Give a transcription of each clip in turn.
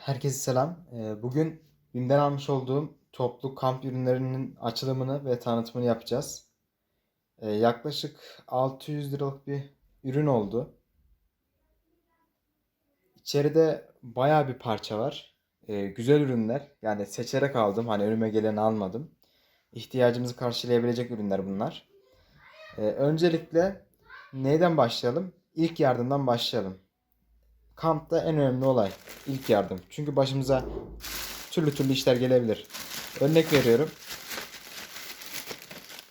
Herkese selam. Ee, Bugün BİM'den almış olduğum toplu kamp ürünlerinin açılımını ve tanıtımını yapacağız. Ee, Yaklaşık 600 liralık bir ürün oldu. İçeride bayağı bir parça var. Ee, Güzel ürünler. Yani seçerek aldım. Hani önüme geleni almadım. İhtiyacımızı karşılayabilecek ürünler bunlar. Öncelikle neyden başlayalım? İlk yardımdan başlayalım. Kampta en önemli olay ilk yardım. Çünkü başımıza türlü türlü işler gelebilir. Örnek veriyorum.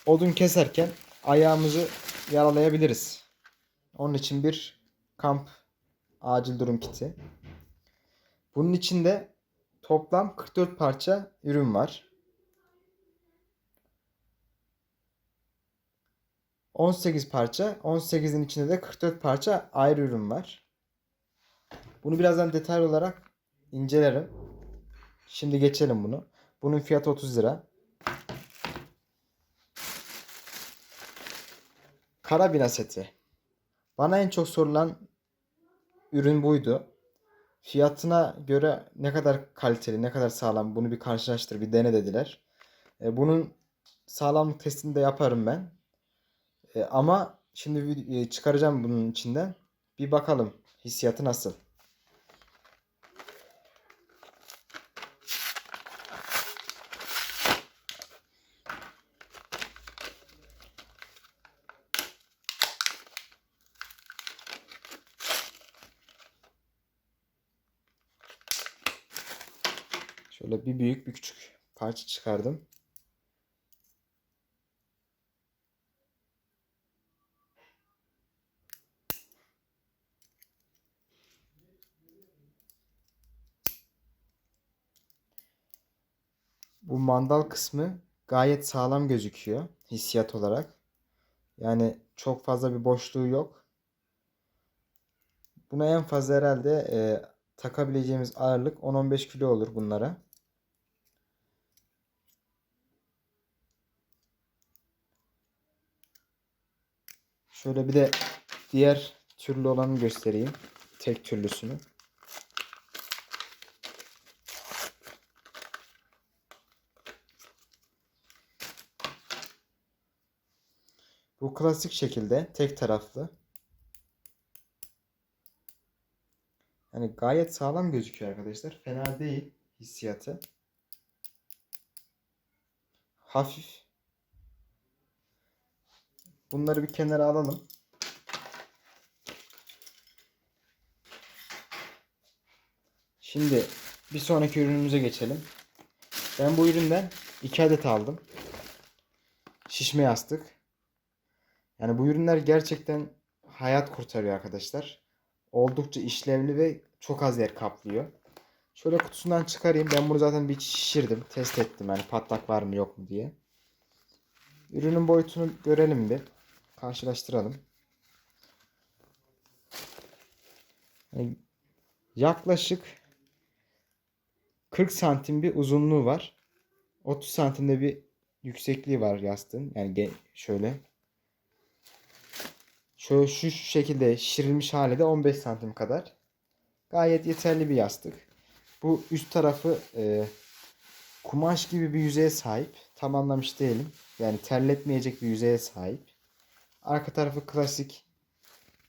Odun keserken ayağımızı yaralayabiliriz. Onun için bir kamp acil durum kiti. Bunun içinde toplam 44 parça ürün var. 18 parça, 18'in içinde de 44 parça ayrı ürün var. Bunu birazdan detaylı olarak incelerim. Şimdi geçelim bunu. Bunun fiyatı 30 lira. Karabina seti. Bana en çok sorulan ürün buydu. Fiyatına göre ne kadar kaliteli, ne kadar sağlam bunu bir karşılaştır, bir dene dediler. E, bunun sağlamlık testini de yaparım ben. E, ama şimdi e, çıkaracağım bunun içinden. Bir bakalım hissiyatı nasıl. Şöyle bir büyük bir parça çıkardım. Bu mandal kısmı gayet sağlam gözüküyor hissiyat olarak. Yani çok fazla bir boşluğu yok. Buna en fazla herhalde e, takabileceğimiz ağırlık 10-15 kilo olur bunlara. Şöyle bir de diğer türlü olanı göstereyim. Tek türlüsünü. Bu klasik şekilde tek taraflı. Yani gayet sağlam gözüküyor arkadaşlar. Fena değil hissiyatı. Hafif. Bunları bir kenara alalım. Şimdi bir sonraki ürünümüze geçelim. Ben bu üründen 2 adet aldım. Şişme yastık. Yani bu ürünler gerçekten hayat kurtarıyor arkadaşlar. Oldukça işlevli ve çok az yer kaplıyor. Şöyle kutusundan çıkarayım. Ben bunu zaten bir şişirdim. Test ettim yani patlak var mı yok mu diye. Ürünün boyutunu görelim bir. Karşılaştıralım. Yaklaşık 40 santim bir uzunluğu var. 30 santimde bir yüksekliği var yastığın. Yani şöyle. Şöyle şu şekilde şişirilmiş hali de 15 santim kadar. Gayet yeterli bir yastık. Bu üst tarafı e, kumaş gibi bir yüzeye sahip. Tam anlamış değilim. Yani terletmeyecek bir yüzeye sahip. Arka tarafı klasik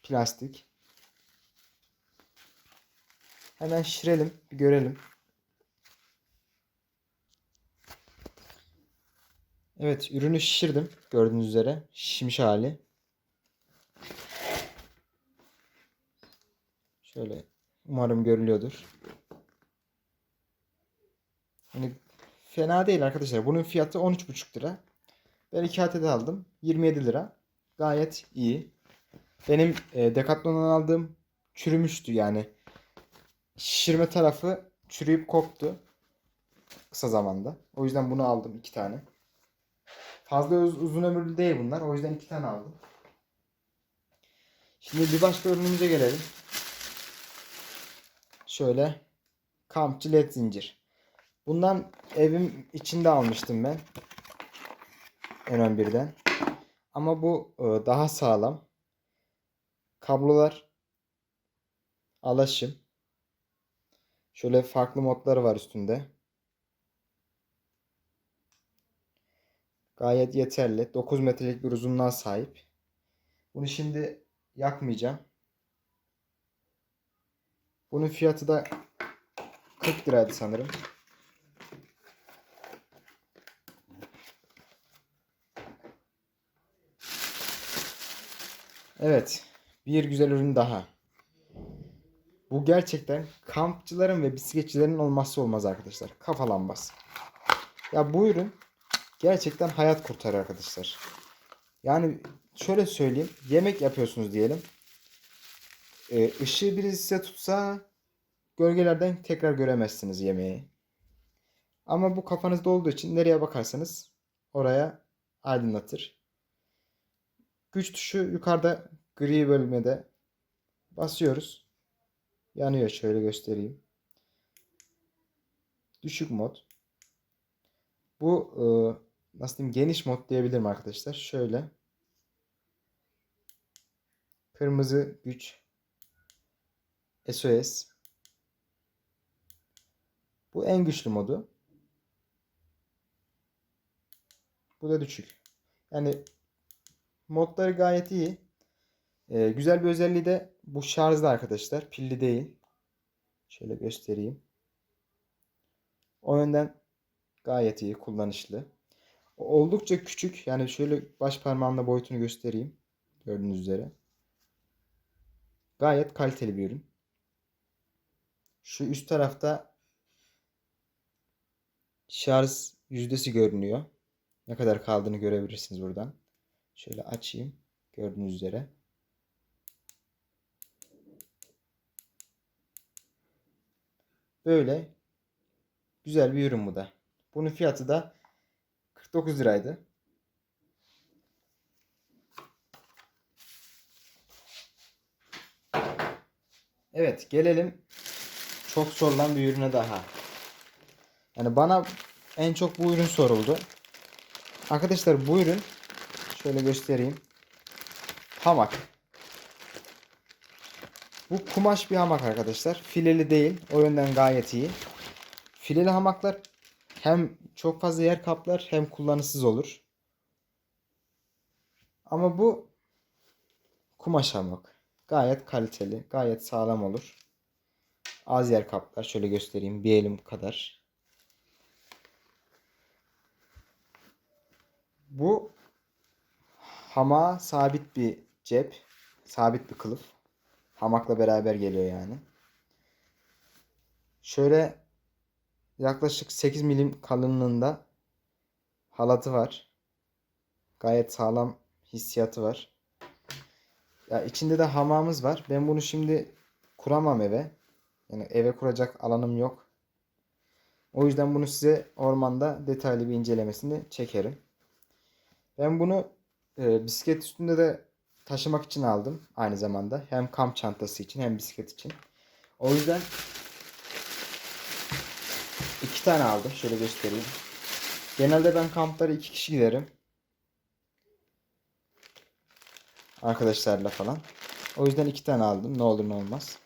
plastik. Hemen şişirelim, bir görelim. Evet, ürünü şişirdim gördüğünüz üzere. Şişmiş hali. Şöyle umarım görülüyordur. Hani fena değil arkadaşlar. Bunun fiyatı 13,5 lira. Ben 2 adet aldım. 27 lira. Gayet iyi. Benim e, Decathlon'dan aldığım çürümüştü yani. Şişirme tarafı çürüyüp koptu. Kısa zamanda. O yüzden bunu aldım iki tane. Fazla uz- uzun ömürlü değil bunlar. O yüzden iki tane aldım. Şimdi bir başka ürünümüze gelelim. Şöyle kampçı led zincir. Bundan evim içinde almıştım ben. En birden. Ama bu e, daha sağlam. Kablolar alaşım. Şöyle farklı modları var üstünde. Gayet yeterli. 9 metrelik bir uzunluğa sahip. Bunu şimdi yakmayacağım. Bunun fiyatı da 40 liraydı sanırım. Evet. Bir güzel ürün daha. Bu gerçekten kampçıların ve bisikletçilerin olmazsa olmaz arkadaşlar. Kafa lambası. Ya bu ürün gerçekten hayat kurtarır arkadaşlar. Yani şöyle söyleyeyim. Yemek yapıyorsunuz diyelim. Ee, ışığı birisi size tutsa gölgelerden tekrar göremezsiniz yemeği. Ama bu kafanızda olduğu için nereye bakarsanız oraya aydınlatır. Güç tuşu yukarıda gri bölmede basıyoruz. Yanıyor şöyle göstereyim. Düşük mod. Bu e, nasıl diyeyim geniş mod diyebilirim arkadaşlar. Şöyle. Kırmızı güç. SOS. Bu en güçlü modu. Bu da düşük. Yani modları gayet iyi. Ee, güzel bir özelliği de bu şarjlı arkadaşlar. Pilli değil. Şöyle göstereyim. O yönden gayet iyi, kullanışlı. Oldukça küçük. Yani şöyle baş parmağımla boyutunu göstereyim. Gördüğünüz üzere. Gayet kaliteli bir ürün. Şu üst tarafta şarj yüzdesi görünüyor. Ne kadar kaldığını görebilirsiniz buradan. Şöyle açayım. Gördüğünüz üzere. Böyle güzel bir ürün bu da. Bunun fiyatı da 49 liraydı. Evet gelelim çok sorulan bir ürüne daha. Yani bana en çok bu ürün soruldu. Arkadaşlar bu ürün şöyle göstereyim. Hamak. Bu kumaş bir hamak arkadaşlar. Fileli değil. O yönden gayet iyi. Fileli hamaklar hem çok fazla yer kaplar hem kullanışsız olur. Ama bu kumaş hamak. Gayet kaliteli. Gayet sağlam olur. Az yer kaplar. Şöyle göstereyim. Bir elim kadar. Bu hamağa sabit bir cep. Sabit bir kılıf. Hamakla beraber geliyor yani. Şöyle yaklaşık 8 milim kalınlığında halatı var. Gayet sağlam hissiyatı var. Ya içinde de hamamımız var. Ben bunu şimdi kuramam eve. Yani eve kuracak alanım yok. O yüzden bunu size ormanda detaylı bir incelemesini çekerim. Ben bunu e, bisiklet üstünde de taşımak için aldım aynı zamanda. Hem kamp çantası için hem bisiklet için. O yüzden iki tane aldım. Şöyle göstereyim. Genelde ben kamplara iki kişi giderim. Arkadaşlarla falan. O yüzden iki tane aldım. Ne olur ne olmaz.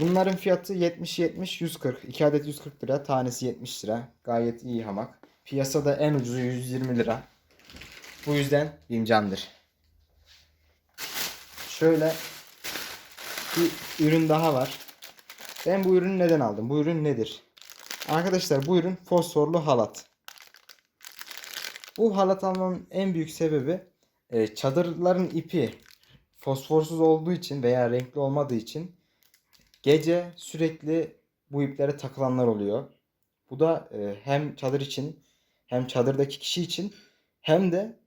Bunların fiyatı 70-70 140. 2 adet 140 lira. Tanesi 70 lira. Gayet iyi hamak. Piyasada en ucuzu 120 lira. Bu yüzden Bimcan'dır. Şöyle bir ürün daha var. Ben bu ürünü neden aldım? Bu ürün nedir? Arkadaşlar bu ürün fosforlu halat. Bu halat almamın en büyük sebebi e, çadırların ipi fosforsuz olduğu için veya renkli olmadığı için gece sürekli bu iplere takılanlar oluyor. Bu da e, hem çadır için hem çadırdaki kişi için hem de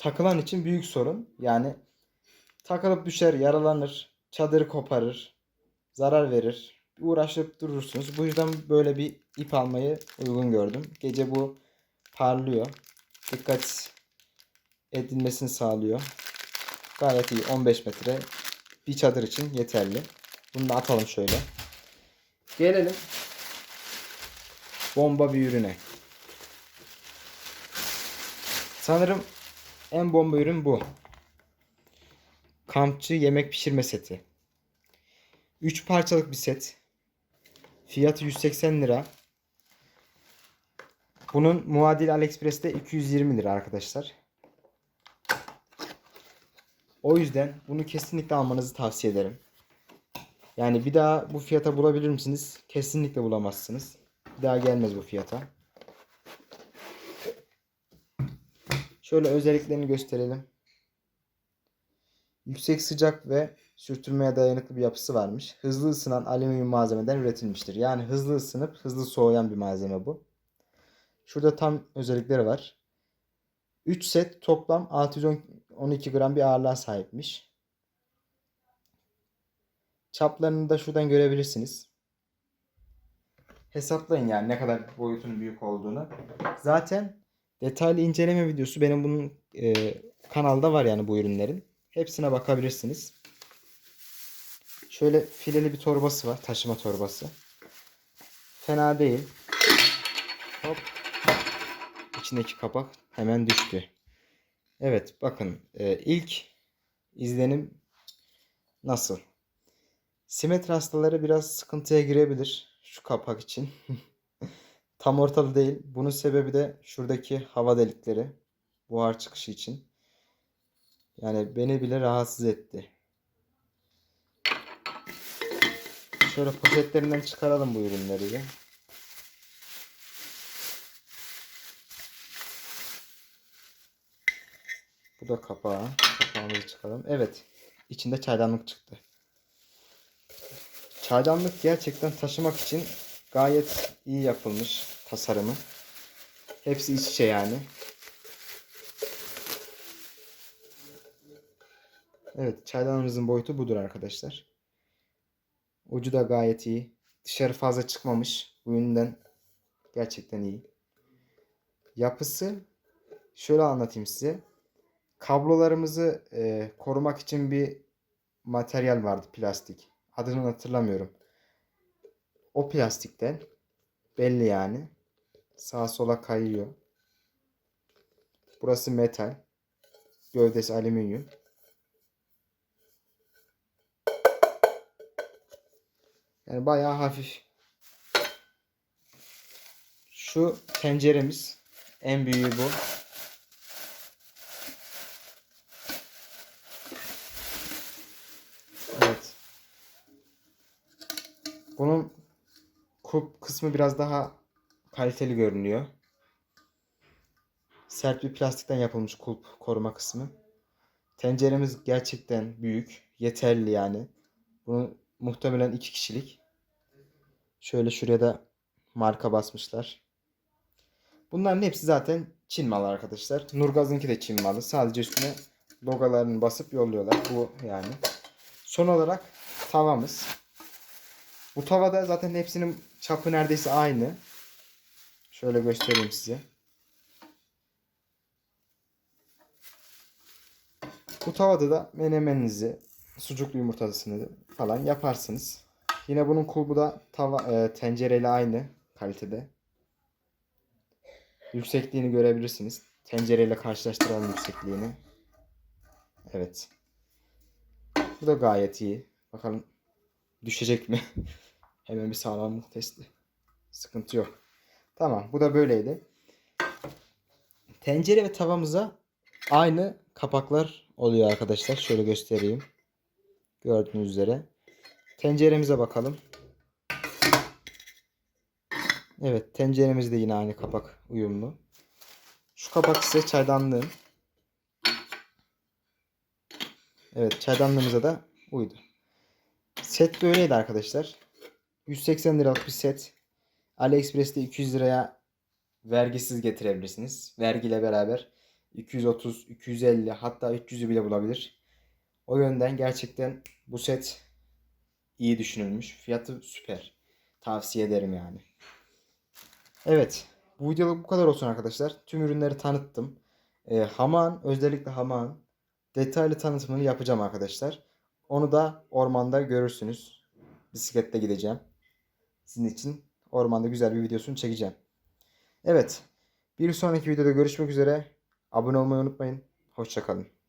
takılan için büyük sorun. Yani takılıp düşer, yaralanır, çadırı koparır, zarar verir. Uğraşıp durursunuz. Bu yüzden böyle bir ip almayı uygun gördüm. Gece bu parlıyor. Dikkat edilmesini sağlıyor. Gayet iyi. 15 metre bir çadır için yeterli. Bunu da atalım şöyle. Gelelim bomba bir ürüne. Sanırım en bomba ürün bu. Kampçı yemek pişirme seti. 3 parçalık bir set. Fiyatı 180 lira. Bunun muadili AliExpress'te 220 lira arkadaşlar. O yüzden bunu kesinlikle almanızı tavsiye ederim. Yani bir daha bu fiyata bulabilir misiniz? Kesinlikle bulamazsınız. Bir daha gelmez bu fiyata. Şöyle özelliklerini gösterelim. Yüksek sıcak ve sürtünmeye dayanıklı bir yapısı varmış. Hızlı ısınan alüminyum malzemeden üretilmiştir. Yani hızlı ısınıp hızlı soğuyan bir malzeme bu. Şurada tam özellikleri var. 3 set toplam 612 gram bir ağırlığa sahipmiş. Çaplarını da şuradan görebilirsiniz. Hesaplayın yani ne kadar boyutun büyük olduğunu. Zaten detaylı inceleme videosu benim bunun e, kanalda var yani bu ürünlerin. Hepsine bakabilirsiniz. Şöyle fileli bir torbası var. Taşıma torbası. Fena değil. Hop. İçindeki kapak hemen düştü. Evet bakın e, ilk izlenim nasıl? Simetri hastaları biraz sıkıntıya girebilir şu kapak için. Tam ortalı değil. Bunun sebebi de şuradaki hava delikleri. Buhar çıkışı için. Yani beni bile rahatsız etti. Şöyle poşetlerinden çıkaralım bu ürünleri. Bu da kapağı. Kapağımızı çıkaralım. Evet. İçinde çaydanlık çıktı. Çaydanlık gerçekten taşımak için gayet iyi yapılmış tasarımı. Hepsi iç içe yani. Evet, çaydanlığımızın boyutu budur arkadaşlar. Ucu da gayet iyi. Dışarı fazla çıkmamış. Bu yönden gerçekten iyi. Yapısı şöyle anlatayım size. Kablolarımızı e, korumak için bir materyal vardı plastik. Adını hatırlamıyorum. O plastikten belli yani. Sağa sola kayıyor. Burası metal. Gövdesi alüminyum. Yani bayağı hafif. Şu tenceremiz. En büyüğü bu. Evet. Bunun kulp kısmı biraz daha kaliteli görünüyor. Sert bir plastikten yapılmış kulp koruma kısmı. Tenceremiz gerçekten büyük. Yeterli yani. Bunu muhtemelen iki kişilik. Şöyle şuraya da marka basmışlar. Bunların hepsi zaten Çin malı arkadaşlar. Nurgaz'ınki de Çin malı. Sadece üstüne logolarını basıp yolluyorlar. Bu yani. Son olarak tavamız. Bu tavada zaten hepsinin çapı neredeyse aynı. Şöyle göstereyim size. Bu tavada da menemeninizi, sucuklu yumurtasını falan yaparsınız. Yine bunun kulbu da tava, e, tencereyle aynı kalitede. Yüksekliğini görebilirsiniz. Tencereyle karşılaştıralım yüksekliğini. Evet. Bu da gayet iyi. Bakalım düşecek mi? Hemen bir sağlamlık testi. Sıkıntı yok. Tamam bu da böyleydi. Tencere ve tavamıza aynı kapaklar oluyor arkadaşlar. Şöyle göstereyim. Gördüğünüz üzere. Tenceremize bakalım. Evet tenceremiz de yine aynı kapak uyumlu. Şu kapak ise çaydanlığın. Evet çaydanlığımıza da uydu. Set böyleydi arkadaşlar. 180 liralık bir set. AliExpress'te 200 liraya vergisiz getirebilirsiniz. Vergiyle beraber 230, 250 hatta 300'ü bile bulabilir. O yönden gerçekten bu set iyi düşünülmüş. Fiyatı süper. Tavsiye ederim yani. Evet. Bu videoluk bu kadar olsun arkadaşlar. Tüm ürünleri tanıttım. Ee, Haman, özellikle Haman detaylı tanıtımını yapacağım arkadaşlar. Onu da ormanda görürsünüz. Bisikletle gideceğim. Sizin için ormanda güzel bir videosunu çekeceğim. Evet. Bir sonraki videoda görüşmek üzere. Abone olmayı unutmayın. Hoşçakalın.